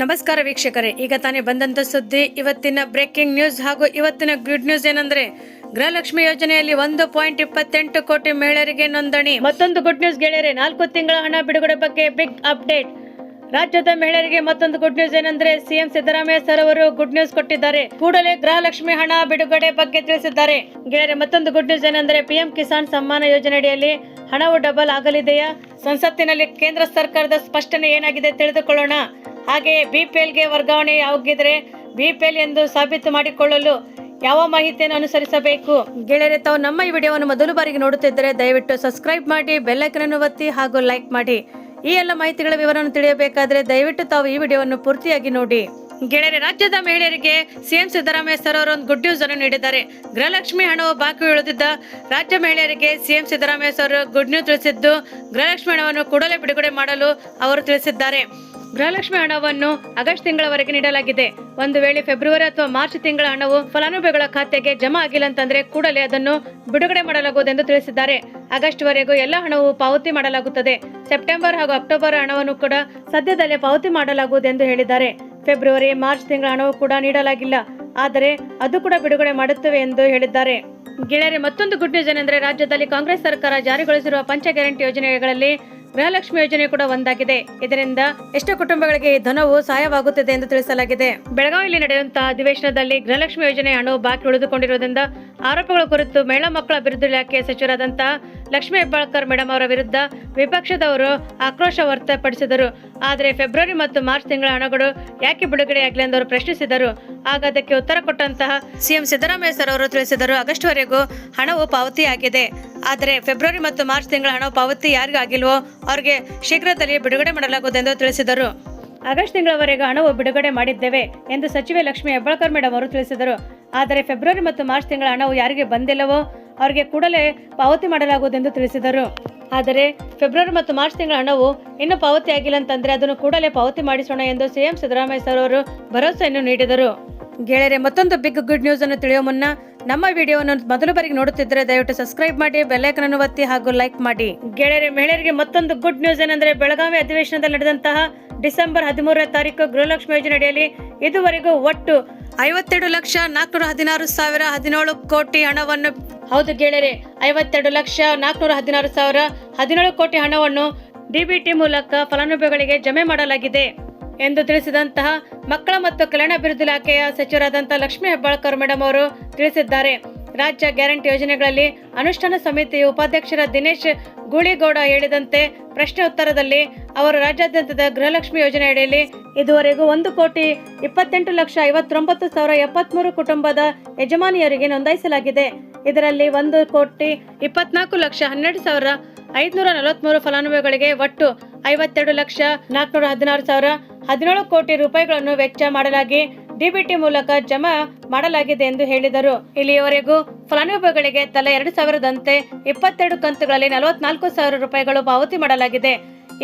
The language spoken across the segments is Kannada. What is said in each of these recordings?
ನಮಸ್ಕಾರ ವೀಕ್ಷಕರೇ, ಈಗ ತಾನೇ ಬಂದಂತ ಸುದ್ದಿ, ಇವತ್ತಿನ ಬ್ರೇಕಿಂಗ್ ನ್ಯೂಸ್ ಹಾಗೂ ಇವತ್ತಿನ ಗುಡ್ ನ್ಯೂಸ್ ಏನಂದ್ರೆ, ಗೃಹಲಕ್ಷ್ಮಿ ಯೋಜನೆಯಲ್ಲಿ ಒಂದು ಪಾಯಿಂಟ್ ಇಪ್ಪತ್ತೆಂಟು ಕೋಟಿ ಮಹಿಳೆಯರಿಗೆ ನೋಂದಣಿ. ಮತ್ತೊಂದು ಗುಡ್ ನ್ಯೂಸ್ ಗೆಳೆಯರೆ, ನಾಲ್ಕು ತಿಂಗಳ ಹಣ ಬಿಡುಗಡೆ ಬಗ್ಗೆ ಬಿಗ್ ಅಪ್ಡೇಟ್ ರಾಜ್ಯದ ಮಹಿಳೆಯರಿಗೆ ಮತ್ತೊಂದು ಗುಡ್ ನ್ಯೂಸ್ ಏನಂದ್ರೆ, ಸಿಎಂ ಸಿದ್ದರಾಮಯ್ಯ ಸರ್ ಅವರು ಗುಡ್ ನ್ಯೂಸ್ ಕೊಟ್ಟಿದ್ದಾರೆ. ಕೂಡಲೇ ಗೃಹಲಕ್ಷ್ಮಿ ಹಣ ಬಿಡುಗಡೆ ಬಗ್ಗೆ ತಿಳಿಸಿದ್ದಾರೆ. ಗೆಳೆಯರೆ, ಮತ್ತೊಂದು ಗುಡ್ ನ್ಯೂಸ್ ಏನಂದ್ರೆ, ಪಿಎಂ ಕಿಸಾನ್ ಸಮ್ಮಾನ ಯೋಜನೆಯಡಿಯಲ್ಲಿ ಹಣವು ಡಬಲ್ ಆಗಲಿದೆಯಾ? ಸಂಸತ್ತಿನಲ್ಲಿ ಕೇಂದ್ರ ಸರ್ಕಾರದ ಸ್ಪಷ್ಟನೆ ಏನಾಗಿದೆ ತಿಳಿದುಕೊಳ್ಳೋಣ. ಹಾಗೆಯೇ ಎಲ್ಗೆ ವರ್ಗಾವಣೆ ಆಗಿದ್ರೆ ಬಿಪಿಎಲ್ ಎಂದು ಸಾಬೀತು ಮಾಡಿಕೊಳ್ಳಲು ಯಾವ ಮಾಹಿತಿಯನ್ನು ಅನುಸರಿಸಬೇಕು? ಗೆಳೆಯರೆ, ತಾವು ನಮ್ಮ ಈ ವಿಡಿಯೋವನ್ನು ಮೊದಲು ಬಾರಿಗೆ ನೋಡುತ್ತಿದ್ದರೆ ದಯವಿಟ್ಟು ಸಬ್ಸ್ಕ್ರೈಬ್ ಮಾಡಿ ಬೆಲ್ಲೈಕನ್ ಅನ್ನು ಒತ್ತಿ ಹಾಗೂ ಲೈಕ್ ಮಾಡಿ. ಈ ಎಲ್ಲ ಮಾಹಿತಿಗಳ ವಿವರವನ್ನು ತಿಳಿಯಬೇಕಾದರೆ ದಯವಿಟ್ಟು ತಾವು ಈ ವಿಡಿಯೋವನ್ನು ಪೂರ್ತಿಯಾಗಿ ನೋಡಿ. ಗೆಳೆಯರೆ, ರಾಜ್ಯದ ಮಹಿಳೆಯರಿಗೆ ಸಿಎಂ ಸಿದ್ದರಾಮಯ್ಯ ಸರ್ ಅವರು ಒಂದು ಗುಡ್ ನ್ಯೂಸ್ ಅನ್ನು ನೀಡಿದ್ದಾರೆ. ಗೃಹಲಕ್ಷ್ಮಿ ಹಣವು ಬಾಕಿ ಉಳಿದಿದ್ದ ರಾಜ್ಯ ಮಹಿಳೆಯರಿಗೆ CM Siddaramaiah sir good news ತಿಳಿಸಿದ್ದು, ಗೃಹಲಕ್ಷ್ಮಿ ಹಣವನ್ನು ಕೂಡಲೇ ಬಿಡುಗಡೆ ಮಾಡಲು ಅವರು ತಿಳಿಸಿದ್ದಾರೆ. ಗೃಹಲಕ್ಷ್ಮಿ ಹಣವನ್ನು ಆಗಸ್ಟ್ ತಿಂಗಳವರೆಗೆ ನೀಡಲಾಗಿದೆ. ಒಂದು ವೇಳೆ ಫೆಬ್ರವರಿ ಅಥವಾ ಮಾರ್ಚ್ ತಿಂಗಳ ಹಣವು ಫಲಾನುಭವಿಗಳ ಖಾತೆಗೆ ಜಮಾ ಆಗಿಲ್ಲ ಅಂತಂದ್ರೆ ಕೂಡಲೇ ಅದನ್ನು ಬಿಡುಗಡೆ ಮಾಡಲಾಗುವುದು ಎಂದು ತಿಳಿಸಿದ್ದಾರೆ. ಆಗಸ್ಟ್ ವರೆಗೂ ಎಲ್ಲ ಹಣವು ಪಾವತಿ ಮಾಡಲಾಗುತ್ತದೆ. ಸೆಪ್ಟೆಂಬರ್ ಹಾಗೂ ಅಕ್ಟೋಬರ್ ಹಣವನ್ನು ಕೂಡ ಸದ್ಯದಲ್ಲೇ ಪಾವತಿ ಮಾಡಲಾಗುವುದು ಎಂದು ಹೇಳಿದ್ದಾರೆ. ಫೆಬ್ರವರಿ, ಮಾರ್ಚ್ ತಿಂಗಳ ಹಣವು ಕೂಡ ನೀಡಲಾಗಿಲ್ಲ. ಆದರೆ ಅದು ಕೂಡ ಬಿಡುಗಡೆ ಮಾಡುತ್ತವೆ ಎಂದು ಹೇಳಿದ್ದಾರೆ. ಗೆಳೆಯರೆ, ಮತ್ತೊಂದು ಗುಡ್ ನ್ಯೂಸ್ ಏನೆಂದರೆ, ರಾಜ್ಯದಲ್ಲಿ ಕಾಂಗ್ರೆಸ್ ಸರ್ಕಾರ ಜಾರಿಗೊಳಿಸಿರುವ ಪಂಚ ಗ್ಯಾರಂಟಿ ಯೋಜನೆಗಳಲ್ಲಿ ಗೃಹಲಕ್ಷ್ಮಿ ಯೋಜನೆ ಕೂಡ ಒಂದಾಗಿದೆ. ಇದರಿಂದ ಎಷ್ಟೋ ಕುಟುಂಬಗಳಿಗೆ ಧನವು ಸಹಾಯವಾಗುತ್ತದೆ ಎಂದು ತಿಳಿಸಲಾಗಿದೆ. ಬೆಳಗಾವಿಯಲ್ಲಿ ನಡೆಯುವಂತಹ ಅಧಿವೇಶನದಲ್ಲಿ ಗೃಹಲಕ್ಷ್ಮಿ ಯೋಜನೆ ಹಣ ಬಾಕಿ ಉಳಿದುಕೊಂಡಿರುವುದರಿಂದ ಆರೋಪಗಳ ಕುರಿತು ಮಹಿಳಾ ಮಕ್ಕಳ ಅಭಿವೃದ್ಧಿ ಇಲಾಖೆ ಸಚಿವರಾದಂತಹ ಲಕ್ಷ್ಮೀ ಹೆಬ್ಬಾಳ್ಕರ್ ಮೇಡಮ್ ಅವರ ವಿರುದ್ಧ ವಿಪಕ್ಷದವರು ಆಕ್ರೋಶ ವ್ಯಕ್ತಪಡಿಸಿದರು. ಆದರೆ ಫೆಬ್ರವರಿ ಮತ್ತು ಮಾರ್ಚ್ ತಿಂಗಳ ಹಣಗಳು ಯಾಕೆ ಬಿಡುಗಡೆಯಾಗಲಿ ಎಂದು ಅವರು ಪ್ರಶ್ನಿಸಿದರು. ಆಗ ಅದಕ್ಕೆ ಉತ್ತರ ಕೊಟ್ಟಂತಹ ಸಿಎಂ ಸಿದ್ದರಾಮಯ್ಯ ಸರ್ ಅವರು ತಿಳಿಸಿದರು. ಆಗಸ್ಟ್ ವರೆಗೂ ಹಣವು ಪಾವತಿಯಾಗಿದೆ. ಆದರೆ ಫೆಬ್ರವರಿ ಮತ್ತು ಮಾರ್ಚ್ ತಿಂಗಳ ಹಣ ಪಾವತಿ ಯಾರಿಗೂ ಆಗಿಲ್ವೋ ಅವರಿಗೆ ಶೀಘ್ರದಲ್ಲಿ ಬಿಡುಗಡೆ ಮಾಡಲಾಗುವುದು ಎಂದು ತಿಳಿಸಿದರು. ಆಗಸ್ಟ್ ತಿಂಗಳವರೆಗೆ ಹಣವು ಬಿಡುಗಡೆ ಮಾಡಿದ್ದೇವೆ ಎಂದು ಸಚಿವೆ ಲಕ್ಷ್ಮಿ ಹೆಬ್ಬಾಳ್ಕರ್ ಮೇಡಮ್ ಅವರು ತಿಳಿಸಿದರು. ಆದರೆ ಫೆಬ್ರವರಿ ಮತ್ತು ಮಾರ್ಚ್ ತಿಂಗಳ ಹಣವು ಯಾರಿಗೆ ಬಂದಿಲ್ಲವೋ ಅವರಿಗೆ ಕೂಡಲೇ ಪಾವತಿ ಮಾಡಲಾಗುವುದೆಂದು ತಿಳಿಸಿದರು. ಆದರೆ ಫೆಬ್ರವರಿ ಮತ್ತು ಮಾರ್ಚ್ ತಿಂಗಳ ಹಣವು ಇನ್ನೂ ಪಾವತಿ ಆಗಿಲ್ಲ ಅಂತಂದ್ರೆ ಅದನ್ನು ಕೂಡಲೇ ಪಾವತಿ ಮಾಡಿಸೋಣ ಎಂದು ಸಿಎಂ ಸಿದ್ದರಾಮಯ್ಯ ಸರ್ ಅವರು ಭರವಸೆಯನ್ನು ನೀಡಿದರು. ಗೆಳೆಯರೆ, ಮತ್ತೊಂದು ಬಿಗ್ ಗುಡ್ ನ್ಯೂಸ್ ಅನ್ನು ಮುನ್ನ ನಮ್ಮ ವಿಡಿಯೋವನ್ನು ಮೊದಲು ಬಾರಿಗೆ ನೋಡುತ್ತಿದ್ದರೆ ದಯವಿಟ್ಟು ಸಬ್ಸ್ಕ್ರೈಬ್ ಮಾಡಿ ಬೆಲ್ಲೈಕನ್ ಅನ್ನು ಒತ್ತಿ ಹಾಗೂ ಲೈಕ್ ಮಾಡಿ. ಗೆಳೆಯರೆ, ಮಹಿಳೆಯರಿಗೆ ಮತ್ತೊಂದು ಗುಡ್ ನ್ಯೂಸ್ ಏನಂದ್ರೆ, ಬೆಳಗಾವಿ ಅಧಿವೇಶನದಲ್ಲಿ ನಡೆದಂತಹ ಡಿಸೆಂಬರ್ ಹದಿಮೂರನೇ ತಾರೀಕು ಗೃಹಲಕ್ಷ್ಮಿ ಯೋಜನೆ ಅಡಿಯಲ್ಲಿ ಇದುವರೆಗೂ ಒಟ್ಟು ಐವತ್ತೆರಡು ಲಕ್ಷ ನಾಲ್ಕುನೂರ ಹದಿನಾರು ಸಾವಿರ ಹದಿನೇಳು ಕೋಟಿ ಹಣವನ್ನು ಹೌದು ಗೆಳೆಯರೆ, ಐವತ್ತೆರಡು ಲಕ್ಷ ನಾಲ್ಕುನೂರ ಹದಿನಾರು ಸಾವಿರ ಹದಿನೇಳು ಕೋಟಿ ಹಣವನ್ನು ಡಿಬಿಟಿ ಮೂಲಕ ಫಲಾನುಭವಿಗಳಿಗೆ ಜಮೆ ಮಾಡಲಾಗಿದೆ. ಎಂದು ತಿಳಿಸಿದಂತಹ ಮಕ್ಕಳ ಮತ್ತು ಕಲ್ಯಾಣ ಅಭಿವೃದ್ಧಿ ಇಲಾಖೆಯ ಸಚಿವರಾದಂತಹ ಲಕ್ಷ್ಮೀ ಹೆಬ್ಬಾಳ್ಕರ್ ಮೇಡಮ್ ಅವರು ತಿಳಿಸಿದ್ದಾರೆ. ರಾಜ್ಯ ಗ್ಯಾರಂಟಿ ಯೋಜನೆಗಳಲ್ಲಿ ಅನುಷ್ಠಾನ ಸಮಿತಿಯ ಉಪಾಧ್ಯಕ್ಷರ ದಿನೇಶ್ ಗೂಳಿಗೌಡ ಹೇಳಿದಂತೆ ಪ್ರಶ್ನೆ ಉತ್ತರದಲ್ಲಿ ಅವರು ರಾಜ್ಯಾದ್ಯಂತದ ಗೃಹಲಕ್ಷ್ಮಿ ಯೋಜನೆ ಅಡಿಯಲ್ಲಿ ಇದುವರೆಗೂ ಒಂದು ಕೋಟಿ ಇಪ್ಪತ್ತೆಂಟು ಲಕ್ಷ ಐವತ್ತೊಂಬತ್ತು ಸಾವಿರ ಎಪ್ಪತ್ಮೂರು ಕುಟುಂಬದ ಯಜಮಾನಿಯರಿಗೆ ನೋಂದಾಯಿಸಲಾಗಿದೆ. ಇದರಲ್ಲಿ ಒಂದು ಕೋಟಿ ಇಪ್ಪತ್ನಾಲ್ಕು ಲಕ್ಷ ಹನ್ನೆರಡು ಸಾವಿರ ಐದುನೂರ ನಲವತ್ಮೂರು ಫಲಾನುಭವಿಗಳಿಗೆ ಒಟ್ಟು ಐವತ್ತೆರಡು ಲಕ್ಷ ನಾಲ್ಕುನೂರ ಹದಿನಾರು ಸಾವಿರ ಹದಿನೇಳು ಕೋಟಿ ರೂಪಾಯಿಗಳನ್ನು ವೆಚ್ಚ ಮಾಡಲಾಗಿ ಡಿಬಿಟಿ ಮೂಲಕ ಜಮಾ ಮಾಡಲಾಗಿದೆ ಎಂದು ಹೇಳಿದರು. ಇಲ್ಲಿಯವರೆಗೂ ಫಲಾನುಭವಿಗಳಿಗೆ ತಲಾ ಎರಡು ಸಾವಿರದಂತೆ ಇಪ್ಪತ್ತೆರಡು ಕಂತುಗಳಲ್ಲಿ ನಲವತ್ನಾಲ್ಕು ಸಾವಿರ ರೂಪಾಯಿಗಳು ಪಾವತಿ ಮಾಡಲಾಗಿದೆ.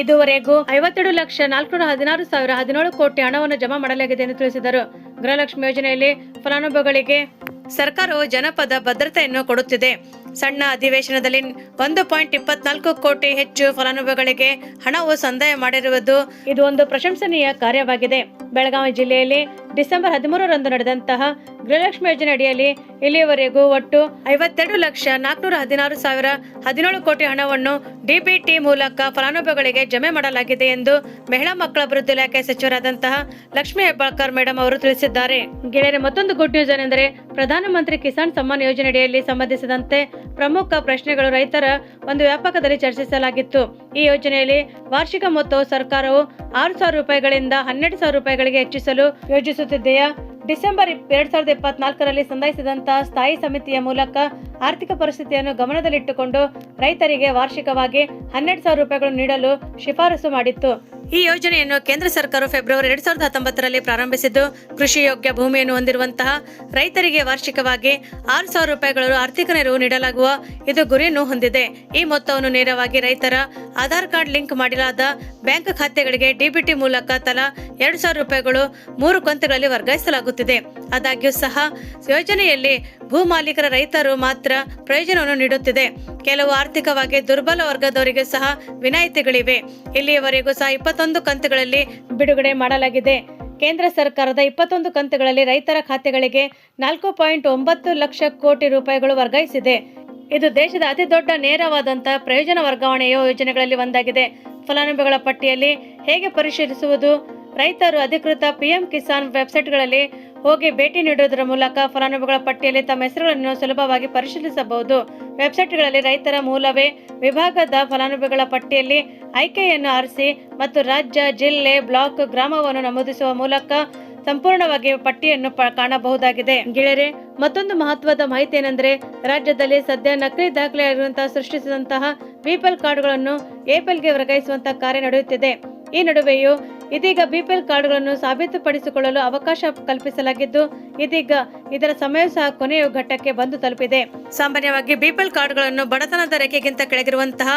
ಇದುವರೆಗೂ ಐವತ್ತೆರಡು ಲಕ್ಷ ನಾಲ್ಕುನೂರ ಹದಿನಾರು ಸಾವಿರ ಹದಿನೇಳು ಕೋಟಿ ಹಣವನ್ನು ಜಮಾ ಮಾಡಲಾಗಿದೆ ಎಂದು ತಿಳಿಸಿದರು. ಗೃಹಲಕ್ಷ್ಮಿ ಯೋಜನೆಯಲ್ಲಿ ಫಲಾನುಭವಿಗಳಿಗೆ ಸರ್ಕಾರವು ಜನಪದ ಭದ್ರತೆಯನ್ನು ಕೊಡುತ್ತಿದೆ. ಸಣ್ಣ ಅಧಿವೇಶನದಲ್ಲಿ ಒಂದು ಪಾಯಿಂಟ್ ಇಪ್ಪತ್ನಾಲ್ಕು ಕೋಟಿ ಹೆಚ್ಚು ಫಲಾನುಭವಿಗಳಿಗೆ ಹಣವು ಸಂದಾಯ ಮಾಡಿರುವುದು ಇದು ಒಂದು ಪ್ರಶಂಸನೀಯ ಕಾರ್ಯವಾಗಿದೆ. ಬೆಳಗಾವಿ ಜಿಲ್ಲೆಯಲ್ಲಿ ಡಿಸೆಂಬರ್ ಹದಿಮೂರರಂದು ನಡೆದಂತಹ ಗೃಹಲಕ್ಷ್ಮಿ ಯೋಜನೆ ಅಡಿಯಲ್ಲಿ ಇಲ್ಲಿಯವರೆಗೂ ಒಟ್ಟು ಐವತ್ತೆರಡು ಲಕ್ಷ ನಾಲ್ಕುನೂರ ಹದಿನಾರು ಸಾವಿರ ಹದಿನೇಳು ಕೋಟಿ ಹಣವನ್ನು ಡಿಬಿಟಿ ಮೂಲಕ ಫಲಾನುಭವಿಗಳಿಗೆ ಜಮೆ ಮಾಡಲಾಗಿದೆ ಎಂದು ಮಹಿಳಾ ಮಕ್ಕಳ ಅಭಿವೃದ್ಧಿ ಇಲಾಖೆ ಸಚಿವರಾದಂತಹ ಲಕ್ಷ್ಮಿ ಹೆಬ್ಬಾಳ್ಕರ್ ಮೇಡಮ್ ಅವರು ತಿಳಿಸಿದ್ದಾರೆ. ಗೆಳೆಯರೆ ಮತ್ತೊಂದು ಗುಡ್ ನ್ಯೂಸ್ ಏನೆಂದರೆ ಪ್ರಧಾನಮಂತ್ರಿ ಕಿಸಾನ್ ಸಮ್ಮಾನ್ ಯೋಜನೆ ಅಡಿಯಲ್ಲಿ ಸಂಬಂಧಿಸಿದಂತೆ ಪ್ರಮುಖ ಪ್ರಶ್ನೆಗಳು ರೈತರ ಒಂದು ವ್ಯಾಪಕದಲ್ಲಿ ಚರ್ಚಿಸಲಾಗಿತ್ತು. ಈ ಯೋಜನೆಯಲ್ಲಿ ವಾರ್ಷಿಕ ಮೊತ್ತವು ಸರ್ಕಾರವು ಆರು ಸಾವಿರ ರೂಪಾಯಿಗಳಿಂದ ಹನ್ನೆರಡು ಸಾವಿರ ರೂಪಾಯಿಗಳಿಗೆ ಹೆಚ್ಚಿಸಲು ಯೋಜಿಸುತ್ತಿದೆಯಾ? ಡಿಸೆಂಬರ್ ಎರಡ್ ಸಾವಿರದ ಇಪ್ಪತ್ನಾಲ್ಕರಲ್ಲಿ ಸಂದಾಯಿಸಿದಂತಹ ಸ್ಥಾಯಿ ಸಮಿತಿಯ ಮೂಲಕ ಆರ್ಥಿಕ ಪರಿಸ್ಥಿತಿಯನ್ನು ಗಮನದಲ್ಲಿಟ್ಟುಕೊಂಡು ರೈತರಿಗೆ ವಾರ್ಷಿಕವಾಗಿ ಹನ್ನೆರಡು ಸಾವಿರ ರೂಪಾಯಿಗಳನ್ನು ನೀಡಲು ಶಿಫಾರಸು ಮಾಡಿತ್ತು. ಈ ಯೋಜನೆಯನ್ನು ಕೇಂದ್ರ ಸರ್ಕಾರ ಫೆಬ್ರವರಿ ಎರಡ್ ಸಾವಿರದ ಹತ್ತೊಂಬತ್ತರಲ್ಲಿ ಪ್ರಾರಂಭಿಸಿದ್ದು, ಕೃಷಿ ಯೋಗ್ಯ ಭೂಮಿಯನ್ನು ಹೊಂದಿರುವಂತಹ ರೈತರಿಗೆ ವಾರ್ಷಿಕವಾಗಿ ಆರು ಸಾವಿರ ರೂಪಾಯಿಗಳು ಆರ್ಥಿಕ ನೆರವು ನೀಡಲಾಗುವ ಇದು ಗುರಿಯನ್ನು ಹೊಂದಿದೆ. ಈ ಮೊತ್ತವನ್ನು ನೇರವಾಗಿ ರೈತರ ಆಧಾರ್ ಕಾರ್ಡ್ ಲಿಂಕ್ ಮಾಡಲಾದ ಬ್ಯಾಂಕ್ ಖಾತೆಗಳಿಗೆ ಡಿಬಿಟಿ ಮೂಲಕ ತಲಾ ಎರಡು ಸಾವಿರ ರೂಪಾಯಿಗಳು ಮೂರು ಕಂತುಗಳಲ್ಲಿ ವರ್ಗಾಯಿಸಲಾಗುತ್ತಿದೆ. ಆದಾಗ್ಯೂ ಸಹ, ಯೋಜನೆಯಲ್ಲಿ ಭೂ ಮಾಲೀಕರ ರೈತರು ಮಾತ್ರ ಪ್ರಯೋಜನವನ್ನು ನೀಡುತ್ತಿದೆ. ಕೆಲವು ಆರ್ಥಿಕವಾಗಿ ದುರ್ಬಲ ವರ್ಗದವರಿಗೆ ಸಹ ವಿನಾಯಿತಿಗಳಿವೆ. ಇಲ್ಲಿಯವರೆಗೂ ಸಹ ಇಪ್ಪತ್ತೊಂದು ಕಂತುಗಳಲ್ಲಿ ಬಿಡುಗಡೆ ಮಾಡಲಾಗಿದೆ. ಕೇಂದ್ರ ಸರ್ಕಾರದ ಇಪ್ಪತ್ತೊಂದು ಕಂತುಗಳಲ್ಲಿ ರೈತರ ಖಾತೆಗಳಿಗೆ ನಾಲ್ಕು ಪಾಯಿಂಟ್ ಒಂಬತ್ತು ಲಕ್ಷ ಕೋಟಿ ರೂಪಾಯಿಗಳು ವರ್ಗಾಯಿಸಿದೆ. ಇದು ದೇಶದ ಅತಿ ದೊಡ್ಡ ನೇರವಾದಂತಹ ಪ್ರಯೋಜನ ವರ್ಗಾವಣೆಯ ಯೋಜನೆಗಳಲ್ಲಿ ಒಂದಾಗಿದೆ. ಫಲಾನುಭವಿಗಳ ಪಟ್ಟಿಯಲ್ಲಿ ಹೇಗೆ ಪರಿಶೀಲಿಸುವುದು? ರೈತರು ಅಧಿಕೃತ ಪಿಎಂ ಕಿಸಾನ್ ವೆಬ್ಸೈಟ್ಗಳಲ್ಲಿ ಹೋಗಿ ಭೇಟಿ ನೀಡುವುದರ ಮೂಲಕ ಫಲಾನುಭವಿಗಳ ಪಟ್ಟಿಯಲ್ಲಿ ತಮ್ಮ ಹೆಸರುಗಳನ್ನು ಸುಲಭವಾಗಿ ಪರಿಶೀಲಿಸಬಹುದು. ವೆಬ್ಸೈಟ್ಗಳಲ್ಲಿ ರೈತರ ಮೂಲವೇ ವಿಭಾಗದ ಫಲಾನುಭವಿಗಳ ಪಟ್ಟಿಯಲ್ಲಿ ಆಯ್ಕೆಯನ್ನು ಆರಿಸಿ ಮತ್ತು ರಾಜ್ಯ, ಜಿಲ್ಲೆ, ಬ್ಲಾಕ್, ಗ್ರಾಮವನ್ನು ನಮೂದಿಸುವ ಮೂಲಕ ಸಂಪೂರ್ಣವಾಗಿ ಪಟ್ಟಿಯನ್ನು ಕಾಣಬಹುದಾಗಿದೆ. ಗೆಳೆಯರೆ, ಮತ್ತೊಂದು ಮಹತ್ವದ ಮಾಹಿತಿ ಏನೆಂದರೆ, ರಾಜ್ಯದಲ್ಲಿ ಸದ್ಯ ನಕಲಿ ದಾಖಲೆಯಾಗಿರುವಂತಹ ಸೃಷ್ಟಿಸಿದಂತಹ ಬಿಪಿಎಲ್ ಕಾರ್ಡ್ಗಳನ್ನು ಏಪಲ್ಗೆ ವರ್ಗಾಯಿಸುವಂತಹ ಕಾರ್ಯ ನಡೆಯುತ್ತಿದೆ. ಈ ನಡುವೆಯೂ ಇದೀಗ ಬಿಪಿಎಲ್ ಕಾರ್ಡ್ಗಳನ್ನು ಸಾಬೀತುಪಡಿಸಿಕೊಳ್ಳಲು ಅವಕಾಶ ಕಲ್ಪಿಸಲಾಗಿದ್ದು, ಇದೀಗ ಇದರ ಸಮಯ ಸಹ ಕೊನೆಯ ಘಟ್ಟಕ್ಕೆ ಬಂದು ತಲುಪಿದೆ. ಸಾಮಾನ್ಯವಾಗಿ ಬಿಪಿಎಲ್ ಕಾರ್ಡ್ಗಳನ್ನು ಬಡತನದ ರೇಖೆಗಿಂತ ಕೆಳಗಿರುವಂತಹ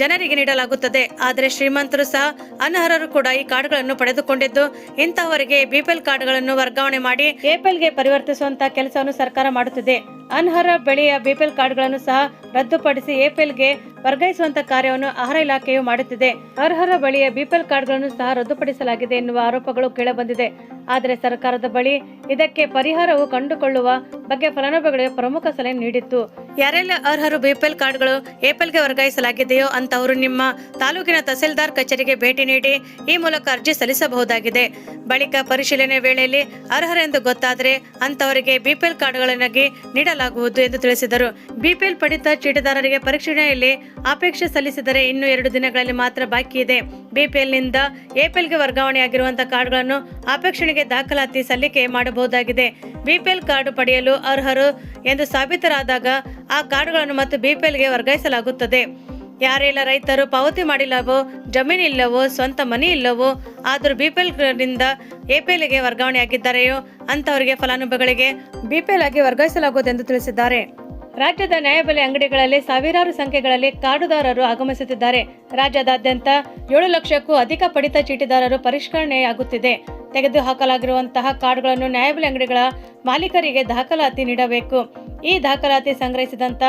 ಜನರಿಗೆ ನೀಡಲಾಗುತ್ತದೆ. ಆದರೆ ಶ್ರೀಮಂತರು ಸಹ ಅನರ್ಹರು ಕೂಡ ಈ ಕಾರ್ಡ್ಗಳನ್ನು ಪಡೆದುಕೊಂಡಿದ್ದು, ಇಂತಹವರಿಗೆ ಬಿಪಿಎಲ್ ಕಾರ್ಡ್ಗಳನ್ನು ವರ್ಗಾವಣೆ ಮಾಡಿ ಏಪಲ್ಗೆ ಪರಿವರ್ತಿಸುವಂತಹ ಕೆಲಸವನ್ನು ಸರ್ಕಾರ ಮಾಡುತ್ತಿದೆ. ಅನರ್ಹ ಬೆಳೆಯ ಬಿಪಿಎಲ್ ಕಾರ್ಡ್ಗಳನ್ನು ಸಹ ರದ್ದುಪಡಿಸಿ ಎಪಿಎಲ್ಗೆ ವರ್ಗಾಯಿಸುವಂತಹ ಕಾರ್ಯವನ್ನು ಆಹಾರ ಇಲಾಖೆಯು ಮಾಡುತ್ತಿದೆ. ಅರ್ಹರ ಬಳಿಯ ಬಿಪಿಎಲ್ ಕಾರ್ಡ್ಗಳನ್ನು ಸಹ ರದ್ದುಪಡಿಸಲಾಗಿದೆ ಎನ್ನುವ ಆರೋಪಗಳು ಕೇಳಬಂದಿದೆ. ಆದರೆ ಸರ್ಕಾರದ ಬಳಿ ಇದಕ್ಕೆ ಪರಿಹಾರವು ಕಂಡುಕೊಳ್ಳುವ ಬಗ್ಗೆ ಫಲಾನುಭವಿಗಳಿಗೆ ಪ್ರಮುಖ ಸಲಹೆ ನೀಡಿತ್ತು. ಯಾರೆಲ್ಲ ಅರ್ಹರು ಬಿಪಿಎಲ್ ಕಾರ್ಡ್ಗಳು ಏಪಲ್ಗೆ ವರ್ಗಾಯಿಸಲಾಗಿದೆಯೋ ಅಂತವರು ನಿಮ್ಮ ತಾಲೂಕಿನ ತಹಸೀಲ್ದಾರ್ ಕಚೇರಿಗೆ ಭೇಟಿ ನೀಡಿ ಈ ಮೂಲಕ ಅರ್ಜಿ ಸಲ್ಲಿಸಬಹುದಾಗಿದೆ. ಬಳಿಕ ಪರಿಶೀಲನೆ ವೇಳೆಯಲ್ಲಿ ಅರ್ಹರೆಂದು ಗೊತ್ತಾದರೆ ಅಂತವರಿಗೆ ಬಿಪಿಎಲ್ ಕಾರ್ಡ್ಗಳನ್ನಾಗಿ ನೀಡಲಾಗುವುದು ಎಂದು ತಿಳಿಸಿದರು. ಬಿಪಿಎಲ್ ಪಡಿತ ಚೀಟಿದಾರರಿಗೆ ಪರೀಕ್ಷಣೆಯಲ್ಲಿ ಅಪೇಕ್ಷೆ ಸಲ್ಲಿಸಿದರೆ ಇನ್ನು ಎರಡು ದಿನಗಳಲ್ಲಿ ಮಾತ್ರ ಬಾಕಿ ಇದೆ. ಬಿಪಿಎಲ್ನಿಂದ ಎಪಿಎಲ್ಗೆ ವರ್ಗಾವಣೆಯಾಗಿರುವಂತಹ ಕಾರ್ಡ್ಗಳನ್ನು ಅಪೇಕ್ಷಣೆಗೆ ದಾಖಲಾತಿ ಸಲ್ಲಿಕೆ ಮಾಡಬಹುದಾಗಿದೆ. ಬಿಪಿಎಲ್ ಕಾರ್ಡ್ ಪಡೆಯಲು ಅರ್ಹರು ಎಂದು ಸಾಬೀತರಾದಾಗ ಆ ಕಾರ್ಡ್ಗಳನ್ನು ಮತ್ತು ಬಿಪಿಎಲ್ಗೆ ವರ್ಗಾಯಿಸಲಾಗುತ್ತದೆ. ಯಾರೆಲ್ಲ ರೈತರು ಪಾವತಿ ಮಾಡಿಲ್ಲವೋ, ಜಮೀನು ಇಲ್ಲವೋ, ಸ್ವಂತ ಮನೆ ಇಲ್ಲವೋ, ಆದರೂ ಬಿಪಿಎಲ್ನಿಂದ ಎಪಿಎಲ್ಗೆ ವರ್ಗಾವಣೆಯಾಗಿದ್ದಾರೆಯೋ ಅಂತವರಿಗೆ ಫಲಾನುಭವಿಗಳಿಗೆ ಬಿಪಿಎಲ್ ಆಗಿ ವರ್ಗಾಯಿಸಲಾಗುವುದೆಂದು ತಿಳಿಸಿದ್ದಾರೆ. ರಾಜ್ಯದ ನ್ಯಾಯಬೆಲೆ ಅಂಗಡಿಗಳಲ್ಲಿ ಸಾವಿರಾರು ಸಂಖ್ಯೆಗಳಲ್ಲಿ ಕಾರ್ಡುದಾರರು ಆಗಮಿಸುತ್ತಿದ್ದಾರೆ. ರಾಜ್ಯದಾದ್ಯಂತ ಏಳು ಲಕ್ಷಕ್ಕೂ ಅಧಿಕ ಪಡಿತ ಚೀಟಿದಾರರು ಪರಿಷ್ಕರಣೆಯಾಗುತ್ತಿದೆ. ತೆಗೆದುಹಾಕಲಾಗಿರುವಂತಹ ಕಾರ್ಡ್ಗಳನ್ನು ನ್ಯಾಯಬೆಲೆ ಅಂಗಡಿಗಳ ಮಾಲೀಕರಿಗೆ ದಾಖಲಾತಿ ನೀಡಬೇಕು. ಈ ದಾಖಲಾತಿ ಸಂಗ್ರಹಿಸಿದಂತ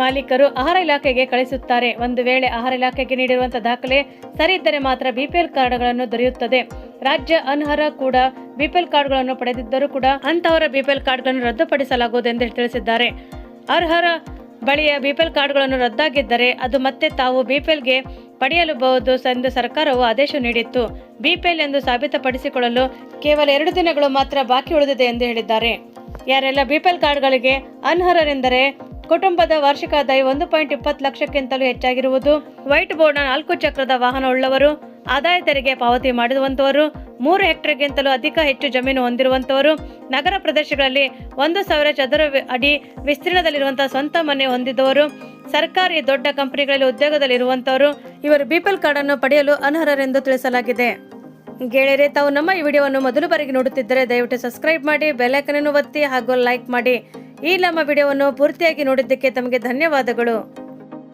ಮಾಲೀಕರು ಆಹಾರ ಇಲಾಖೆಗೆ ಕಳಿಸುತ್ತಾರೆ. ಒಂದು ವೇಳೆ ಆಹಾರ ಇಲಾಖೆಗೆ ನೀಡಿರುವಂತಹ ದಾಖಲೆ ಸರಿ ಇದ್ದರೆ ಮಾತ್ರ ಬಿಪಿಎಲ್ ಕಾರ್ಡ್ಗಳನ್ನು ದೊರೆಯುತ್ತದೆ. ರಾಜ್ಯ ಅನರ್ಹ ಕೂಡ ಬಿಪಿಎಲ್ ಕಾರ್ಡ್ಗಳನ್ನು ಪಡೆದಿದ್ದರೂ ಕೂಡ ಅಂತವರ ಬಿಪಿಎಲ್ ಕಾರ್ಡ್ಗಳನ್ನು ರದ್ದುಪಡಿಸಲಾಗುವುದು ಎಂದು ತಿಳಿಸಿದ್ದಾರೆ. ಅರ್ಹರ ಬಳಿಯ ಬಿಪಿಎಲ್ ಕಾರ್ಡ್ಗಳನ್ನು ರದ್ದಾಗಿದ್ದರೆ ಅದು ಮತ್ತೆ ತಾವು ಬಿಪಿಎಲ್ಗೆ ಪಡೆಯಲುಬಹುದು ಎಂದು ಸರ್ಕಾರವು ಆದೇಶ ನೀಡಿತ್ತು. ಬಿಪಿಎಲ್ ಎಂದು ಸಾಬೀತುಪಡಿಸಿಕೊಳ್ಳಲು ಕೇವಲ ಎರಡು ದಿನಗಳು ಮಾತ್ರ ಬಾಕಿ ಉಳಿದಿದೆ ಎಂದು ಹೇಳಿದ್ದಾರೆ. ಯಾರೆಲ್ಲ ಬಿಪಿಎಲ್ ಕಾರ್ಡ್ಗಳಿಗೆ ಅನರ್ಹರೆಂದರೆ ಕುಟುಂಬದ ವಾರ್ಷಿಕ ಆದಾಯ ಒಂದು ಪಾಯಿಂಟ್ ಇಪ್ಪತ್ತು ಲಕ್ಷಕ್ಕಿಂತಲೂ ಹೆಚ್ಚಾಗಿರುವುದು. ವೈಟ್ ಬೋರ್ಡ್ನ ನಾಲ್ಕು ಚಕ್ರದ ವಾಹನ ಉಳ್ಳವರು ಆದಾಯ ತೆರಿಗೆ ಪಾವತಿ ಮಾಡಿರುವಂತವರು ಮೂರು ಹೆಕ್ಟೇರ್ಗಿಂತಲೂ ಅಧಿಕ ಹೆಚ್ಚು ಜಮೀನು ಹೊಂದಿರುವಂತವರು. ನಗರ ಪ್ರದೇಶಗಳಲ್ಲಿ ಒಂದು ಸಾವಿರ ಚದರ ಅಡಿ ವಿಸ್ತೀರ್ಣದಲ್ಲಿರುವಂತಹ ಸ್ವಂತ ಮನೆ ಹೊಂದಿದವರು. ಸರ್ಕಾರಿ ದೊಡ್ಡ ಕಂಪನಿಗಳಲ್ಲಿ ಉದ್ಯೋಗದಲ್ಲಿರುವಂತವರು. ಇವರು ಬಿಪಿಎಲ್ ಕಾರ್ಡ್ ಅನ್ನು ಪಡೆಯಲು ಅನರ್ಹರೆಂದು ತಿಳಿಸಲಾಗಿದೆ. ಗೆಳೆಯರೆ, ತಾವು ನಮ್ಮ ಈ ವಿಡಿಯೋವನ್ನು ಮೊದಲು ಬಾರಿಗೆ ನೋಡುತ್ತಿದ್ದರೆ ದಯವಿಟ್ಟು ಸಬ್ಸ್ಕ್ರೈಬ್ ಮಾಡಿ ಬೆಲ್ಲೈಕನ್ ಅನ್ನು ಒತ್ತಿ ಹಾಗೂ ಲೈಕ್ ಮಾಡಿ. ಈ ನಮ್ಮ ವಿಡಿಯೋವನ್ನು ಪೂರ್ತಿಯಾಗಿ ನೋಡಿದ್ದಕ್ಕೆ ತಮಗೆ ಧನ್ಯವಾದಗಳು.